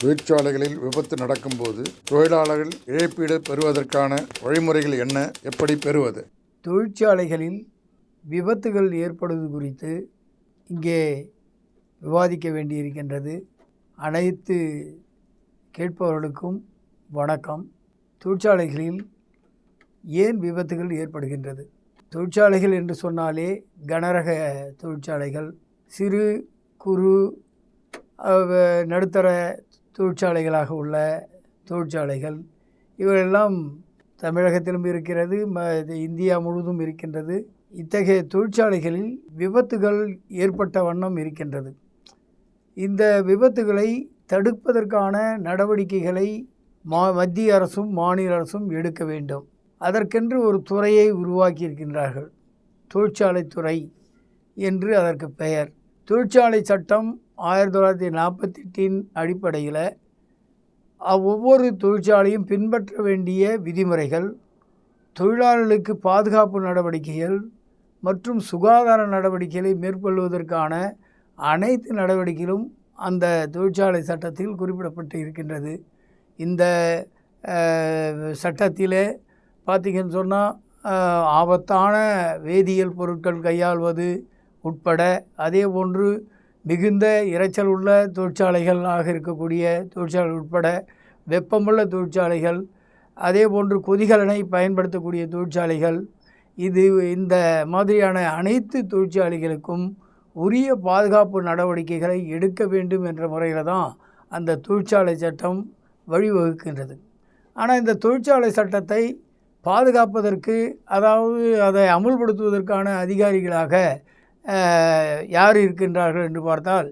தொழிற்சாலைகளில் விபத்து நடக்கும்போது தொழிலாளர்கள் இழப்பீடு பெறுவதற்கான வழிமுறைகள் என்ன? எப்படி பெறுவது? தொழிற்சாலைகளில் விபத்துகள் ஏற்படுவது குறித்து இங்கே விவாதிக்க வேண்டியிருக்கின்றது. அனைத்து கேட்பவர்களுக்கும் வணக்கம். தொழிற்சாலைகளில் ஏன் விபத்துகள் ஏற்படுகின்றது? தொழிற்சாலைகள் என்று சொன்னாலே கனரக தொழிற்சாலைகள் சிறு குறு நடுத்தர தொழிற்சாலைகளாக உள்ள தொழிற்சாலைகள் இவையெல்லாம் தமிழகத்திலும் இருக்கிறது ம இது இந்தியா முழுவதும் இருக்கின்றது. இத்தகைய தொழிற்சாலைகளில் விபத்துகள் ஏற்பட்ட வண்ணம் இருக்கின்றது. இந்த விபத்துகளை தடுப்பதற்கான நடவடிக்கைகளை மா மத்திய அரசும் மாநில அரசும் எடுக்க வேண்டும். அதற்கென்று ஒரு துறையை உருவாக்கி இருக்கின்றார்கள் தொழிற்சாலைத்துறை என்று அதற்கு பெயர். தொழிற்சாலை சட்டம் ஆயிரத்தி தொள்ளாயிரத்தி நாற்பத்தெட்டின் அடிப்படையில் ஒவ்வொரு தொழிற்சாலையும் பின்பற்ற வேண்டிய விதிமுறைகள் தொழிலாளர்களுக்கு பாதுகாப்பு நடவடிக்கைகள் மற்றும் சுகாதார நடவடிக்கைகளை மேற்கொள்வதற்கான அனைத்து நடவடிக்கைகளும் அந்த தொழிற்சாலை சட்டத்தில் குறிப்பிடப்பட்டு இருக்கின்றது. இந்த சட்டத்திலே பார்த்திங்கன்னு சொன்னால் ஆபத்தான வேதியியல் பொருட்கள் கையாள்வது உட்பட அதே போன்று மிகுந்த இரைச்சல் உள்ள தொழிற்சாலைகளாக இருக்கக்கூடிய தொழிற்சாலை உட்பட வெப்பமுள்ள தொழிற்சாலைகள் அதே போன்று கொதிகலனை பயன்படுத்தக்கூடிய தொழிற்சாலைகள் இது இந்த மாதிரியான அனைத்து தொழிற்சாலைகளுக்கும் உரிய பாதுகாப்பு நடவடிக்கைகளை எடுக்க வேண்டும் என்ற முறையில் தான் அந்த தொழிற்சாலை சட்டம் வழிவகுக்கின்றது. ஆனால் இந்த தொழிற்சாலை சட்டத்தை பாதுகாப்பதற்கு அதாவது அதை அமுல்படுத்துவதற்கான அதிகாரிகளாக யார் இருக்கின்றார்கள் என்று பார்த்தால்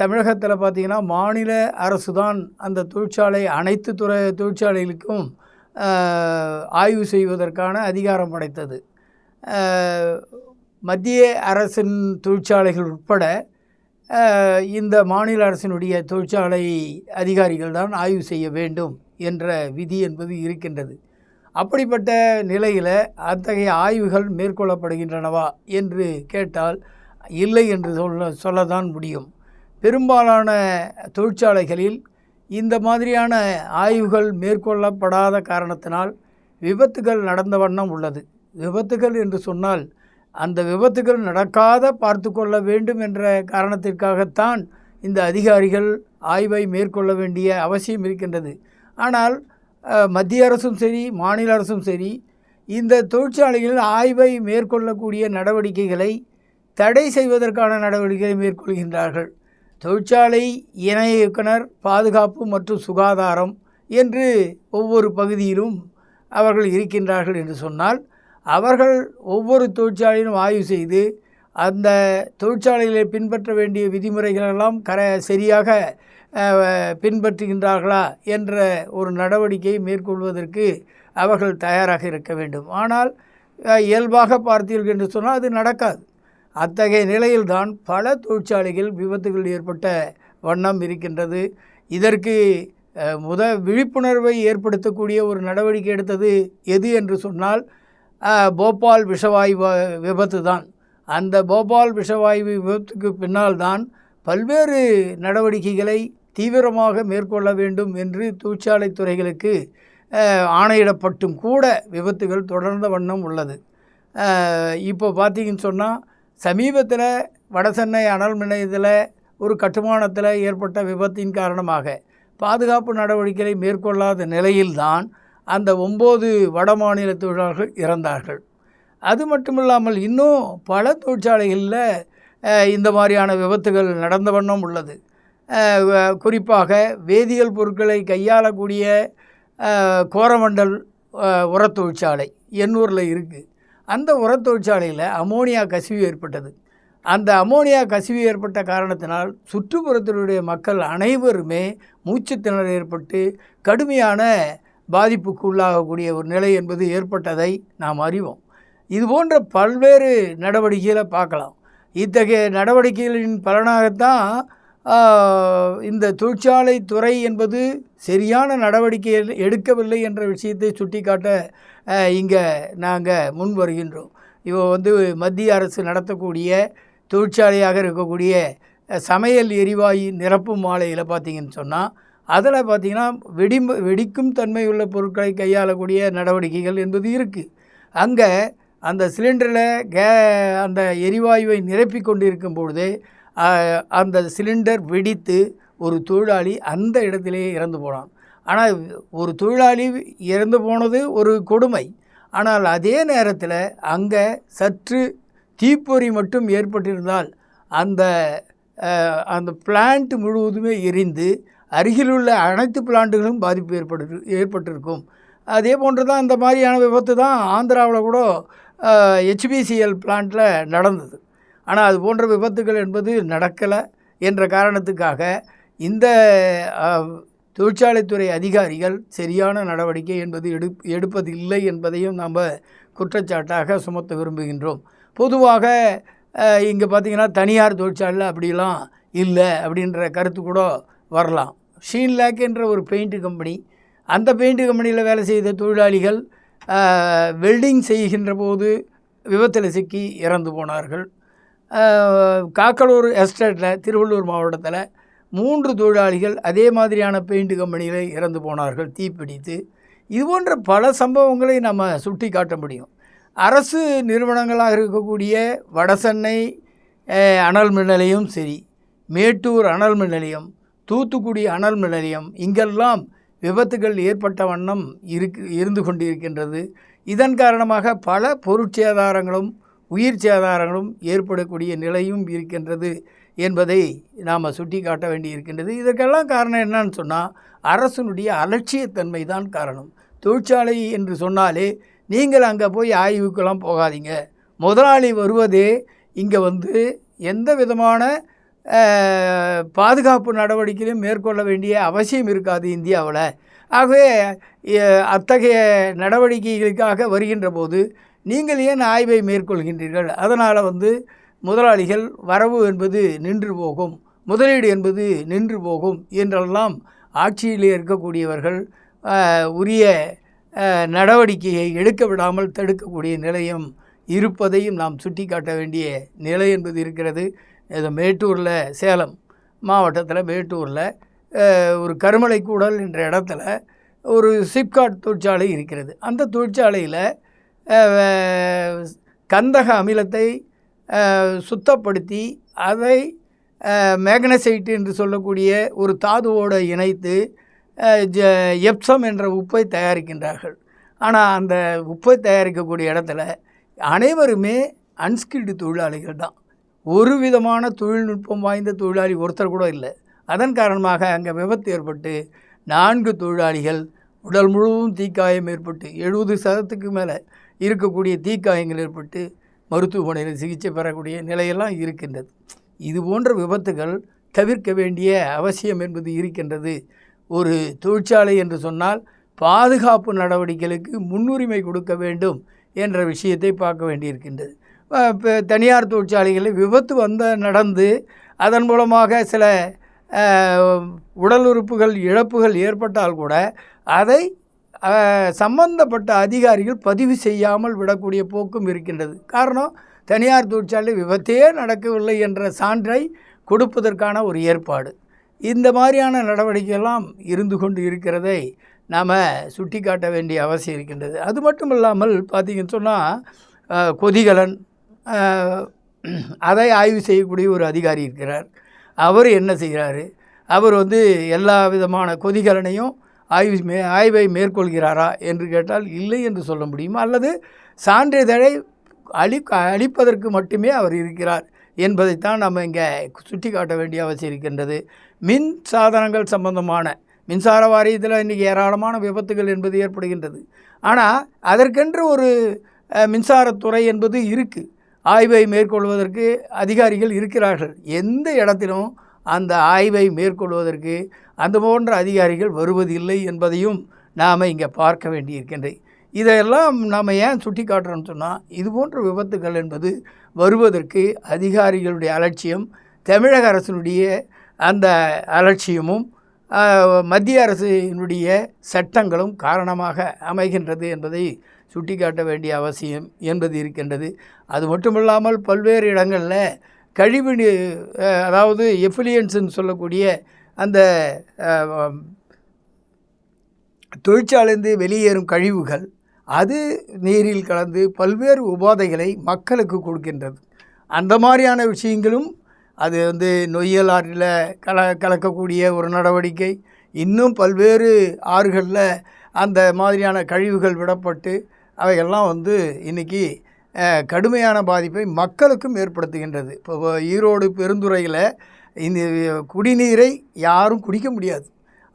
தமிழகத்தில் பார்த்திங்கன்னா மாநில அரசு தான் அந்த தொழிற்சாலை அனைத்து துறை தொழிற்சாலைகளுக்கும் ஆய்வு செய்வதற்கான அதிகாரம் படைத்தது. மத்திய அரசின் தொழிற்சாலைகள் உட்பட இந்த மாநில அரசினுடைய தொழிற்சாலை அதிகாரிகள் தான் ஆய்வு செய்ய வேண்டும் என்ற விதி என்பது இருக்கின்றது. அப்படிப்பட்ட நிலையில் அத்தகைய ஆய்வுகள் மேற்கொள்ளப்படுகின்றனவா என்று கேட்டால் இல்லை என்று சொல்ல சொல்லத்தான் முடியும். பெரும்பாலான தொழிற்சாலைகளில் இந்த மாதிரியான ஆய்வுகள் மேற்கொள்ளப்படாத காரணத்தினால் விபத்துகள் நடந்த வண்ணம் உள்ளது. விபத்துகள் என்று சொன்னால் அந்த விபத்துகள் நடக்காத பார்த்து கொள்ள வேண்டும் என்ற காரணத்திற்காகத்தான் இந்த அதிகாரிகள் ஆய்வை மேற்கொள்ள வேண்டிய அவசியம் இருக்கின்றது. ஆனால் மத்திய அரசும் சரி மாநில அரசும் சரி இந்த தொழிற்சாலைகளில் ஆய்வை மேற்கொள்ளக்கூடிய நடவடிக்கைகளை தடை செய்வதற்கான நடவடிக்கைகளை மேற்கொள்கின்றார்கள். தொழிற்சாலை இணை இயக்குனர் பாதுகாப்பு மற்றும் சுகாதாரம் என்று ஒவ்வொரு பகுதியிலும் அவர்கள் இருக்கின்றார்கள் என்று சொன்னால் அவர்கள் ஒவ்வொரு தொழிற்சாலையிலும் ஆய்வு செய்து அந்த தொழிற்சாலைகளை பின்பற்ற வேண்டிய விதிமுறைகளெல்லாம் கர சரியாக பின்பற்றுகின்றார்களா என்ற ஒரு நடவடிக்கையை மேற்கொள்வதற்கு அவர்கள் தயாராக இருக்க வேண்டும். ஆனால் இயல்பாக பார்த்தீர்கள் என்று சொன்னால் அது நடக்காது. அத்தகைய நிலையில்தான் பல தொழிற்சாலைகள் விபத்துகள் ஏற்பட்ட வண்ணம் இருக்கின்றது. இதற்கு முத விழிப்புணர்வை ஏற்படுத்தக்கூடிய ஒரு நடவடிக்கை எடுத்தது எது என்று சொன்னால் போபால் விஷவாயு விபத்து தான். அந்த போபால் விஷவாயு விபத்துக்கு பின்னால் தான் பல்வேறு நடவடிக்கைகளை தீவிரமாக மேற்கொள்ள வேண்டும் என்று தொழிற்சாலை துறைகளுக்கு ஆணையிடப்பட்டும் கூட விபத்துகள் தொடர்ந்த வண்ணம் உள்ளது. இப்போ பார்த்தீங்கன்னு சொன்னால் சமீபத்தில் வடசென்னை அனல் நிலையத்தில் ஒரு கட்டுமானத்தில் ஏற்பட்ட விபத்தின் காரணமாக பாதுகாப்பு நடவடிக்கைகளை மேற்கொள்ளாத நிலையில்தான் அந்த ஒம்பது வட மாநில தொழிலாளர்கள் இறந்தார்கள். அது மட்டுமில்லாமல் இன்னும் பல தொழிற்சாலைகளில் இந்த மாதிரியான விபத்துகள் நடந்த வண்ணம் உள்ளது. குறிப்பாக வேதியியல் பொருட்களை கையாளக்கூடிய கோரமண்டல் உர உரத் தொழிற்சாலை எண்ணூரில் இருக்குது அந்த உரத் தொழிற்சாலையில் அமோனியா கசிவு ஏற்பட்டது. அந்த அமோனியா கசிவு ஏற்பட்ட காரணத்தினால் சுற்றுப்புறத்தினுடைய மக்கள் அனைவருமே மூச்சுத்திணறல் ஏற்பட்டு கடுமையான பாதிப்புக்கு உள்ளாகக்கூடிய ஒரு நிலை என்பது ஏற்பட்டதை நாம் அறிவோம். இது போன்ற பல்வேறு நடவடிக்கைகளை பார்க்கலாம். இத்தகைய நடவடிக்கைகளின் பலனாகத்தான் இந்த தொழிற்சாலை துறை என்பது சரியான நடவடிக்கை எடுக்கவில்லை என்ற விஷயத்தை சுட்டிக்காட்ட இங்கே நாங்கள் முன் வருகின்றோம். இப்போ வந்து மத்திய அரசு நடத்தக்கூடிய தொழிற்சாலையாக இருக்கக்கூடிய சமையல் எரிவாயு நிரப்பும் மாலையில் பார்த்தீங்கன்னு சொன்னால் அதில் பார்த்திங்கன்னா வெடி வெடிக்கும் தன்மையுள்ள பொருட்களை கையாளக்கூடிய நடவடிக்கைகள் என்பது இருக்குது அங்கே அந்த சிலிண்டரில் கே அந்த எரிவாயுவை நிரப்பி கொண்டிருக்கும் பொழுது அந்த சிலிண்டர் வெடித்து ஒரு தொழிலாளி அந்த இடத்திலேயே இறந்து போனான். ஆனால் ஒரு தொழிலாளி இறந்து போனது ஒரு கொடுமை. ஆனால் அதே நேரத்தில் அங்கே சற்று தீப்பொறி மட்டும் ஏற்பட்டிருந்தால் அந்த அந்த பிளான்ட் முழுவதுமே எரிந்து அருகிலுள்ள அனைத்து பிளான்ட்டுகளும் பாதிப்பு ஏற்பட்டு ஏற்பட்டிருக்கும். அதே போன்று தான் இந்த மாதிரியான விபத்து தான் ஆந்திராவில் கூட ஹெச்பிசிஎல் பிளான்ட்டில் நடந்தது. ஆனால் அது போன்ற விபத்துகள் என்பது நடக்கலை என்ற காரணத்துக்காக இந்த தொழிற்சாலைத்துறை அதிகாரிகள் சரியான நடவடிக்கை என்பது எடு எடுப்பதில்லை என்பதையும் நாம் குற்றச்சாட்டாக சுமத்த விரும்புகின்றோம். பொதுவாக இங்கே பார்த்தீங்கன்னா தனியார் தொழிற்சாலையில் அப்படிலாம் இல்லை அப்படின்ற கருத்து கூட வரலாம். ஷீன்லாக் என்ற ஒரு பெயிண்ட் கம்பெனி அந்த பெயிண்ட் கம்பெனியில் வேலை செய்த தொழிலாளிகள் வெல்டிங் செய்கின்ற போது விபத்தில் சிக்கி இறந்து போனார்கள். காக்கலூர் எஸ்டேட்டில் திருவள்ளூர் மாவட்டத்தில் மூன்று தொழிலாளிகள் அதே மாதிரியான பெயிண்ட் கம்பெனியில் இறந்து போனார்கள் தீப்பிடித்து. இது போன்ற பல சம்பவங்களை நம்ம சுட்டி காட்ட முடியும். அரசு நிறுவனங்களாக இருக்கக்கூடிய வடசென்னை அனல் மின் நிலையம் சரி மேட்டூர் அனல் மின் நிலையம் தூத்துக்குடி அனல் மின் நிலையம் இங்கெல்லாம் விபத்துகள் ஏற்பட்ட வண்ணம் இருக்கு இருந்து கொண்டிருக்கின்றது. இதன் காரணமாக பல பொருட்சேதாரங்களும் உயிர் சேதாரங்களும் ஏற்படக்கூடிய நிலையும் இருக்கின்றது என்பதை நாம் சுட்டி காட்ட வேண்டி இருக்கின்றது இதற்கெல்லாம் காரணம் என்னன்னு சொன்னால் அரசனுடைய அலட்சியத்தன்மை தான் காரணம். தொழிற்சாலை என்று சொன்னாலே நீங்கள் அங்கே போய் ஆய்வுக்கெல்லாம் போகாதீங்க. முதலாளி வருவதே இங்கே வந்து எந்த விதமான பாதுகாப்பு நடவடிக்கையும் மேற்கொள்ள வேண்டிய அவசியம் இருக்காது இந்தியாவில். ஆகவே அத்தகைய நடவடிக்கைகளுக்காக வருகின்ற போது நீங்கள் ஏன் ஆய்வை மேற்கொள்கின்றீர்கள்? அதனால் வந்து முதலாளிகள் வரவு என்பது நின்று போகும் முதலீடு என்பது நின்று போகும் என்றெல்லாம் ஆட்சியிலே இருக்கக்கூடியவர்கள் உரிய நடவடிக்கையை எடுக்க விடாமல் தடுக்கக்கூடிய நிலையம் இருப்பதையும் நாம் சுட்டிக்காட்ட வேண்டிய நிலை என்பது இருக்கிறது. இது மேட்டூரில் சேலம் மாவட்டத்தில் மேட்டூரில். ஒரு கருமலை கூடல் என்ற இடத்துல ஒரு சிப்காட் தொழிற்சாலை இருக்கிறது. அந்த தொழிற்சாலையில் கந்தக அமிலத்தை சுத்தப்படுத்தி அதை மேக்னசைட்டு மேக்னசைட் என்று சொல்லக்கூடிய ஒரு தாதுவோடு இணைத்து ஜ எப்சம் என்ற உப்பை தயாரிக்கின்றார்கள். ஆனால் அந்த உப்பை தயாரிக்கக்கூடிய இடத்துல அனைவருமே அன்ஸ்கில்டு தொழிலாளிகள் தான். ஒரு விதமான தொழில்நுட்பம் வாய்ந்த தொழிலாளி ஒருத்தர் கூட இல்லை. அதன் காரணமாக அங்கே விபத்து ஏற்பட்டு நான்கு தொழிலாளிகள் உடல் முழுவதும் தீக்காயம் ஏற்பட்டு எழுபது சதத்துக்கு மேலே இருக்கக்கூடிய தீக்காயங்கள் ஏற்பட்டு மருத்துவமனையில் சிகிச்சை பெறக்கூடிய நிலையெல்லாம் இருக்கின்றது. இது போன்ற விபத்துகள் தவிர்க்க வேண்டிய அவசியம் என்பது இருக்கின்றது. ஒரு தொழிற்சாலை என்று சொன்னால் பாதுகாப்பு நடவடிக்கைகளுக்கு முன்னுரிமை கொடுக்க வேண்டும் என்ற விஷயத்தை பார்க்க வேண்டியிருக்கின்றது. இப்போ தனியார் தொழிற்சாலைகளில் விபத்து வந்த நடந்து அதன் மூலமாக சில உடல் உறுப்புகள் இழப்புகள் ஏற்பட்டால் கூட அதை சம்பந்தப்பட்ட அதிகாரிகள் பதிவு செய்யாமல் விடக்கூடிய போக்கும் இருக்கின்றது. காரணம் தனியார் தொழிற்சாலை விபத்தே நடக்கவில்லை என்ற சான்றை கொடுப்பதற்கான ஒரு ஏற்பாடு. இந்த மாதிரியான நடவடிக்கையெல்லாம் இருந்து கொண்டு இருக்கிறதை நாம் சுட்டி காட்ட வேண்டிய அவசியம் இருக்கின்றது. அது மட்டும் இல்லாமல் பார்த்தீங்கன்னு சொன்னால் கொதிகலன் அதை ஆய்வு செய்யக்கூடிய ஒரு அதிகாரி இருக்கிறார். அவர் என்ன செய்கிறாரு? அவர் வந்து எல்லா விதமான கொதிகலனையும் ஆய்வு மே ஆய்வை மேற்கொள்கிறாரா என்று கேட்டால் இல்லை என்று சொல்ல முடியுமா? அல்லது சான்றிதழை அளி அளிப்பதற்கு மட்டுமே அவர் இருக்கிறார் என்பதைத்தான் நம்ம இங்கே சுட்டி காட்ட வேண்டிய அவசியம் இருக்கின்றது. மின் சாதனங்கள் சம்பந்தமான மின்சார வாரியத்தில் இன்றைக்கி ஏராளமான விபத்துகள் என்பது ஏற்படுகின்றது. ஆனால் அதற்கென்று ஒரு மின்சாரத்துறை என்பது இருக்குது. ஆய்வை மேற்கொள்வதற்கு அதிகாரிகள் இருக்கிறார்கள். எந்த இடத்திலும் அந்த ஆய்வை மேற்கொள்வதற்கு அந்த போன்ற அதிகாரிகள் வருவதில்லை என்பதையும் நாம் இங்கே பார்க்க வேண்டியிருக்கின்றது. இதையெல்லாம் நாம் ஏன் சுட்டி காட்டுறோம்னு சொன்னால் இது போன்ற விபத்துகள் என்பது வருவதற்கு அதிகாரிகளுடைய அலட்சியம் தமிழக அரசினுடைய அந்த அலட்சியமும் மத்திய அரசினுடைய சட்டங்களும் காரணமாக அமைகின்றது என்பதை சுட்டிக்காட்ட வேண்டிய அவசியம் என்பது இருக்கின்றது. அது மட்டுமில்லாமல் பல்வேறு இடங்களில் கழிவு நீ- அதாவது எஃபிலியன்ஸுன்னு சொல்லக்கூடிய அந்த அஹ், தொழிற்சாலைந்து வெளியேறும் கழிவுகள் அது நீரில் கலந்து பல்வேறு உபாதைகளை மக்களுக்கு கொடுக்கின்றது. அந்த மாதிரியான விஷயங்களும் அது வந்து நொய்யல் ஆற்றில் கல கலக்கக்கூடிய ஒரு நடவடிக்கை. இன்னும் பல்வேறு ஆறுகளில் அந்த மாதிரியான கழிவுகள் விடப்பட்டு அவைகள்லாம் வந்து இன்றைக்கி கடுமையான பாதிப்பை மக்களுக்கும் ஏற்படுத்துகின்றது. இப்போ ஈரோடு பெருந்துறையில் இந்த குடிநீரை யாரும் குடிக்க முடியாது.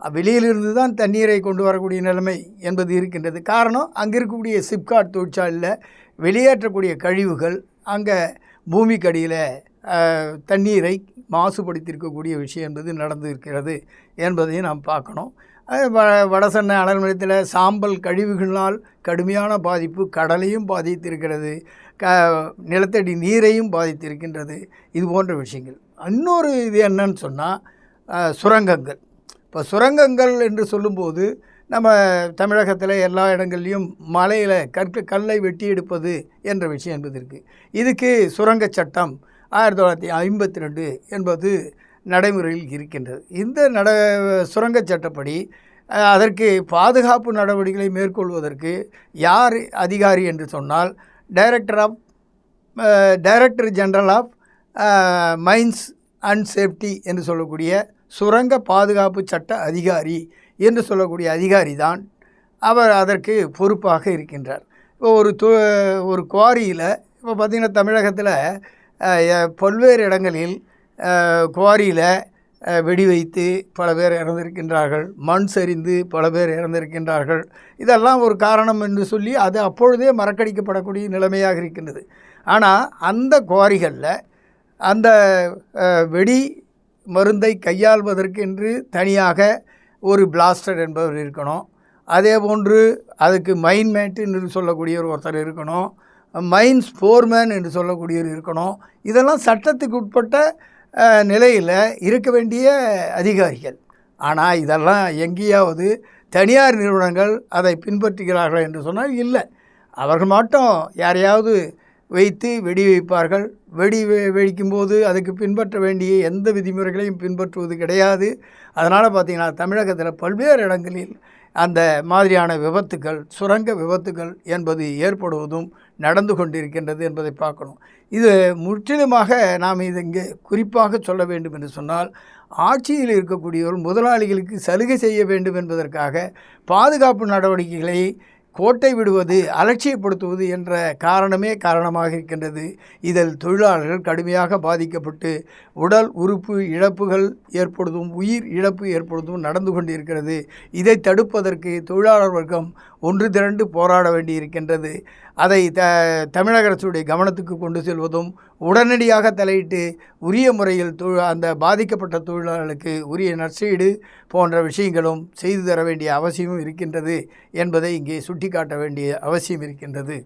வெளியிலிருந்து தான் தண்ணீரை கொண்டு வரக்கூடிய நிலைமை என்பது இருக்கின்றது. காரணம் அங்கே இருக்கக்கூடிய சிப்காட் தொழிற்சாலையில் வெளியேற்றக்கூடிய கழிவுகள் அங்கே பூமிக்கடியில் தண்ணீரை மாசுபடுத்தியிருக்கக்கூடிய விஷயம் என்பது நடந்து இருக்கிறது என்பதையும் நாம் பார்க்கணும். அது வ வடசென்னை அனல் நிலையத்தில் சாம்பல் கழிவுகளினால் கடுமையான பாதிப்பு கடலையும் பாதித்திருக்கிறது க நிலத்தடி நீரையும் பாதித்திருக்கின்றது. இது போன்ற விஷயங்கள். இன்னொரு இது என்னன்னு சொன்னால் சுரங்கங்கள். இப்போ சுரங்கங்கள் என்று சொல்லும்போது நம்ம தமிழகத்தில் எல்லா இடங்கள்லையும் மலையில் கற்க கல்லை வெட்டி எடுப்பது என்ற விஷயம் என்பது இருக்குது இதுக்கு சுரங்க சட்டம் ஆயிரத்தி தொள்ளாயிரத்தி ஐம்பத்தி ரெண்டு என்பது நடைமுறையில் இருக்கின்றது. இந்த நட சுரங்க சட்டப்படி அதற்கு பாதுகாப்பு நடவடிக்கைகளை மேற்கொள்வதற்கு யார் அதிகாரி என்று சொன்னால் director of director general of mines and safety என்று சொல்லக்கூடிய சுரங்க பாதுகாப்பு சட்ட அதிகாரி என்று சொல்லக்கூடிய அதிகாரி தான் அவர் அதற்கு பொறுப்பாக இருக்கின்றார். இப்போ ஒரு து ஒரு குவாரியில் இப்போ பார்த்திங்கன்னா தமிழகத்தில் பல்வேறு இடங்களில் குவாரியில் வெடி வைத்து பல பேர் இறந்திருக்கின்றார்கள். மண் சரிந்து பல பேர் இறந்திருக்கின்றார்கள். இதெல்லாம் ஒரு காரணம் என்று சொல்லி அது அப்பொழுதே மறக்கடிக்கப்படக்கூடிய நிலைமையாக இருக்கின்றது. ஆனால் அந்த குவாரிகளில் அந்த வெடி மருந்தை கையாள்வதற்கென்று தனியாக ஒரு பிளாஸ்டர் என்பவர் இருக்கணும். அதே போன்று அதுக்கு மைன் மேட்டு என்று சொல்லக்கூடிய ஒரு ஒருத்தர் இருக்கணும். மைன்ஸ் ஃபோர்மேன் என்று சொல்லக்கூடியவர் இருக்கணும். இதெல்லாம் சட்டத்துக்கு உட்பட்ட நிலையில் இருக்க வேண்டிய அதிகாரிகள். ஆனால் இதெல்லாம் எங்கேயாவது தனியார் நிறுவனங்கள் அதை பின்பற்றுகிறார்கள் என்று சொன்னால் இல்லை. அவர்கள் மட்டும் யாரையாவது வைத்து வெடி வைப்பார்கள். வெடி வெ- வெடிக்கும்போது அதுக்கு பின்பற்ற வேண்டிய எந்த விதிமுறைகளையும் பின்பற்றுவது கிடையாது. அதனால் பார்த்திங்கன்னா தமிழகத்தில் பல்வேறு இடங்களில் அந்த மாதிரியான விபத்துக்கள் சுரங்க விபத்துக்கள் என்பது ஏற்படுவதும் நடந்து கொண்டிருக்கின்றது என்பதை பார்க்கணும். இது முற்றிலுமாக நாம் இது இங்கே குறிப்பாக சொல்ல வேண்டும் என்று சொன்னால் ஆட்சியில் இருக்கக்கூடியவர் முதலாளிகளுக்கு சலுகை செய்ய வேண்டும் என்பதற்காக பாதுகாப்பு நடவடிக்கைகளை கோட்டை விடுவது அலட்சியப்படுத்துவது என்ற காரணமே காரணமாக இருக்கின்றது. இதில் தொழிலாளர்கள் கடுமையாக பாதிக்கப்பட்டு உடல் உறுப்பு இழப்புகள் ஏற்படுவதும் உயிர் இழப்பு ஏற்படுவதும் நடந்து கொண்டிருக்கிறது. இதை தடுப்பதற்கு தொழிலாளர் வர்க்கம் ஒன்று திரண்டு போராட வேண்டியிருக்கின்றது. அதை த தமிழக அரசுடைய கவனத்துக்கு கொண்டு செல்வதும் உடனடியாக தலையிட்டு உரிய முறையில் தொழ அந்த பாதிக்கப்பட்ட தொழிலாளர்களுக்கு உரிய நற்சீடு போன்ற விஷயங்களும் செய்து தர வேண்டிய அவசியமும் இருக்கின்றது என்பதை இங்கே சுட்டிக்காட்ட வேண்டிய அவசியம் இருக்கின்றது.